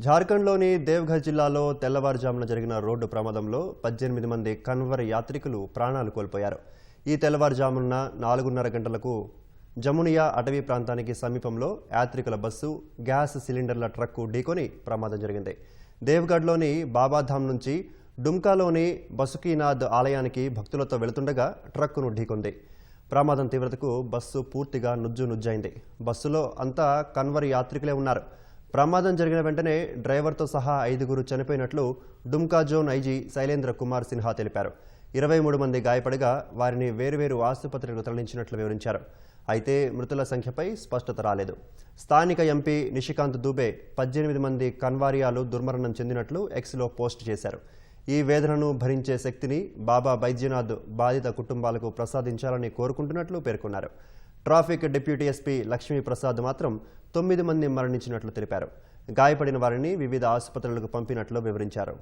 జార్ఖండ్లోని దేవ్ఘర్ జిల్లాలో తెల్లవారుజామున జరిగిన రోడ్డు ప్రమాదంలో పద్దెనిమిది మంది కన్వర్ యాత్రికులు ప్రాణాలు కోల్పోయారు. ఈ తెల్లవారుజామున నాలుగున్నర గంటలకు జమునియా అటవీ ప్రాంతానికి సమీపంలో యాత్రికుల బస్సు గ్యాస్ సిలిండర్ల ట్రక్కు ఢీకొని ప్రమాదం జరిగింది. దేవ్గఢ్లోని బాబాధామ్ నుంచి డుమ్కాలోని బసుకీనాథ్ ఆలయానికి భక్తులతో వెళుతుండగా ట్రక్కును ఢీకొంది. ప్రమాదం తీవ్రతకు బస్సు పూర్తిగా నుజ్జు నుజ్జైంది. బస్సులో అంతా కన్వర్ యాత్రికులే ఉన్నారు. ప్రమాదం జరిగిన వెంటనే డ్రైవర్తో సహా ఐదుగురు చనిపోయినట్లు డుమ్కా జోన్ ఐజీ శైలేంద్ర కుమార్ సిన్హా తెలిపారు. ఇరవై మూడు మంది గాయపడగా వారిని వేరువేరు ఆసుపత్రులకు తరలించినట్లు వివరించారు. అయితే మృతుల సంఖ్యపై స్పష్టత రాలేదు. స్థానిక ఎంపీ నిషికాంత్ దుబే పద్దెనిమిది మంది కన్వారియాలు దుర్మరణం చెందినట్లు ఎక్స్లో పోస్ట్ చేశారు. ఈ వేదనను భరించే శక్తిని బాబా బైద్యనాథ్ బాధిత కుటుంబాలకు ప్రసాదించాలని కోరుకుంటున్నట్లు పేర్కొన్నారు. ట్రాఫిక్ డిప్యూటీ ఎస్పీ లక్ష్మీప్రసాద్ మాత్రం తొమ్మిది మంది మరణించినట్లు తెలిపారు. గాయపడిన వారిని వివిధ ఆసుపత్రులకు పంపినట్లు వివరించారు.